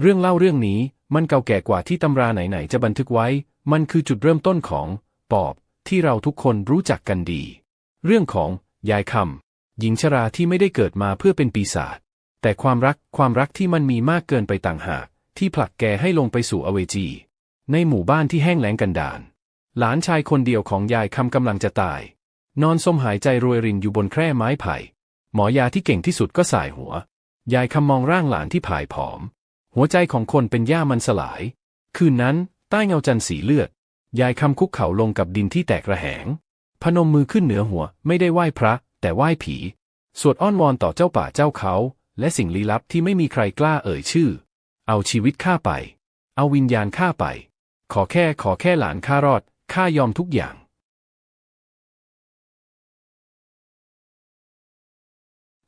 เรื่องเล่าเรื่องนี้มันเก่าแก่กว่าที่ตำราไหนๆจะบันทึกไว้ มันคือจุดเริ่มต้นของปอบที่เราทุกคนรู้จักกันดี เรื่องของยายคำหญิงชราที่ไม่ได้เกิดมาเพื่อเป็นปีศาจแต่ความรักความรักที่มันมีมากเกินไปต่างหาก ที่ผลักแกให้ลงไปสู่อเวจี ในหมู่บ้านที่แห้งแล้งกันดารหลานชายคนเดียวของยายคำกำลังจะตาย นอนสมหายใจรวยรินอยู่บนแคร่ไม้ไผ่ หมอยาที่เก่งที่สุดก็สายหัว ยายคำมองร่างหลานที่ผายผอม หัวใจของคนเป็นหญ้ามันสลาย คืนนั้นใต้เงาจันทร์สีเลือด ยายคำคุกเข่าลงกับดินที่แตกระแหง พนมมือขึ้นเหนือหัวไม่ได้ไหว้พระ แต่ไหว้ผี สวดอ้อนวอนต่อเจ้าป่าเจ้าเขา และสิ่งลี้ลับที่ไม่มีใครกล้าเอ่ยชื่อ เอาชีวิตข้าไป เอาวิญญาณข้าไป ขอแค่ขอแค่หลานข้ารอดข้ายอมทุกอย่าง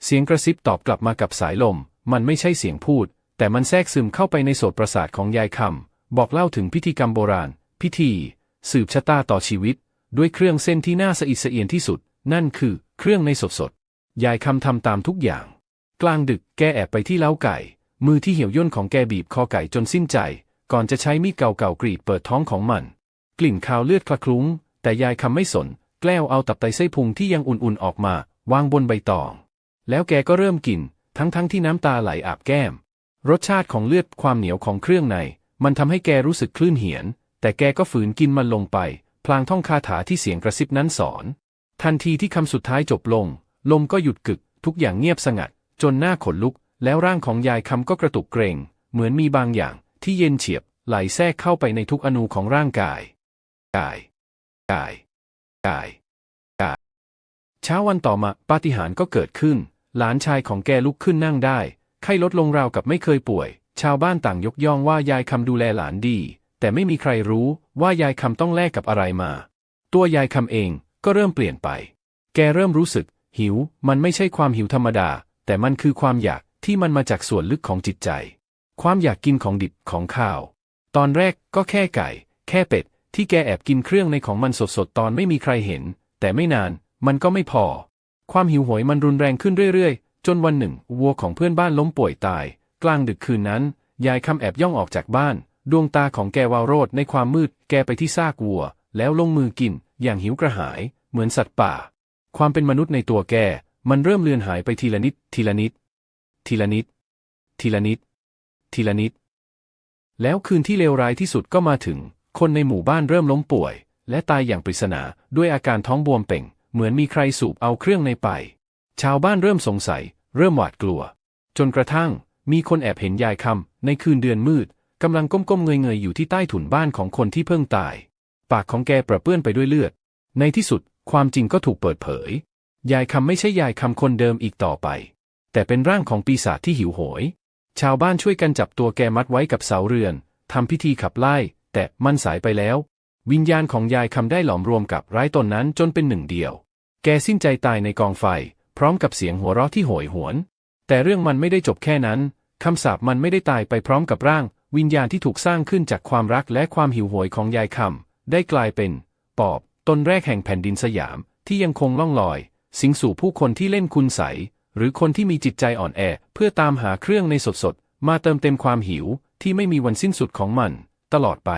เสียงกระซิบตอบกลับมากับสายลม มันไม่ใช่เสียงพูด แต่มันแทรกซึมเข้าไปในโสตประสาทของยายคำ บอกเล่าถึงพิธีกรรมโบราณ พิธี สืบชะตาต่อชีวิต ด้วยเครื่องเส้นที่น่าสะอิดสะเอียนที่สุด นั่นคือเครื่องในสดสดยายคำทำตามทุกอย่าง กลางดึกแกแอบไปที่เล้าไก่ มือที่เหี่ยวย่นของแกบีบคอไก่จนสิ้นใจ ก่อนจะใช้มีดเก่าๆกรีดเปิดท้องของมัน กลิ่นคาวเลือดคละคลุ้ง แต่ยายคำไม่สน แกล้วเอาตับไตไส้พุงที่ยังอุ่นๆออกมา วางบนใบตอง แล้วแกก็เริ่มกิน ทั้งๆทที่น้ำตาไหลอาบแก้ม รสชาติของเลือดความเหนียวของเครื่องใน มันทำให้แกรู้สึกคลื่นเหียน แต่แกก็ฝืนกินมันลงไป พลางท่องคาถาที่เสียงกระซิบนั้นสอน ทันทีที่คำสุดท้ายจบลง ลมก็หยุดกึก ทุกอย่างเงียบสงัด จนหน้าขนลุก แล้วร่างของยายคำก็กระตุกเกรง เหมือนมีบางอย่างที่เย็นเฉียบ ไหลแทรกเข้าไปในทุกอนูของร่างกาย กาย กาย กาย กาย เช้าวันต่อมาปาฏิหาริย์ก็เกิดขึ้น หลานชายของแกลุกขึ้นนั่งได้ ไข้ลดลงราวกับไม่เคยป่วย ชาวบ้านต่างยกย่องว่ายายคำดูแลหลานดี แต่ไม่มีใครรู้ว่ายายคำต้องแลกกับอะไรมา ตัวยายคำเองก็เริ่มเปลี่ยนไป แกเริ่มรู้สึก หิว มันไม่ใช่ความหิวธรรมดา แต่มันคือความอยากที่มันมาจากส่วนลึกของจิตใจ ความอยากกินของดิบของข้าว ตอนแรกก็แค่ไก่ แค่เป็ด ที่แกแอบกินเครื่องในของมันสดๆตอนไม่มีใครเห็น แต่ไม่นาน มันก็ไม่พอ ความหิวโหยมันรุนแรงขึ้นเรื่อยๆ จนวันหนึ่ง วัวของเพื่อนบ้านล้มป่วยตาย กลางดึกคืนนั้น ยายคำแอบย่องออกจากบ้าน ดวงตาของแกวาวโรดในความมืด แกไปที่ซากวัว แล้วลงมือกิน อย่างหิวกระหาย เหมือนสัตว์ป่า ความเป็นมนุษย์ในตัวแก มันเริ่มเลือนหายไปทีละนิด ทีละนิด ทีละนิด ทีละนิด ทีละนิด แล้วคืนที่เลวร้ายที่สุดก็มาถึง คนในหมู่บ้านเริ่มล้มป่วย และตายอย่างปริศนาด้วยอาการท้องบวมเป่ง เหมือนมีใครสูบเอาเครื่องในไป ชาวบ้านเริ่มสงสัย เริ่มหวาดกลัว จนกระทั่ง มีคนแอบเห็นยายคำในคืนเดือนมืดกำลังก้มๆเงยๆอยู่ที่ใต้ถุนบ้านของคนที่เพิ่งตาย ปากของแกประเปื้อนไปด้วยเลือด ในที่สุดความจริงก็ถูกเปิดเผย ยายคำไม่ใช่ยายคำคนเดิมอีกต่อไป แต่เป็นร่างของปีศาจที่หิวโหย ชาวบ้านช่วยกันจับตัวแกมัดไว้กับเสาเรือนทำพิธีขับไล่ แต่มันสายไปแล้ว วิญญาณของยายคำได้หลอมรวมกับร้ายตนนั้นจนเป็นหนึ่งเดียว แกสิ้นใจตายในกองไฟ พร้อมกับเสียงหัวเราะที่โหยหวน แต่เรื่องมันไม่ได้จบแค่นั้นคำสาปมันไม่ได้ตายไปพร้อมกับร่าง วิญญาณที่ถูกสร้างขึ้นจากความรักและความหิวโหยของยายคำได้กลายเป็น ปอบตนแรกแห่งแผ่นดินสยามที่ยังคงล่องลอย สิงสู่ผู้คนที่เล่นคุณใส หรือคนที่มีจิตใจอ่อนแอ เพื่อตามหาเครื่องในสดๆมาเติมเต็มความหิวที่ไม่มีวันสิ้นสุดของมัน ตลอดไป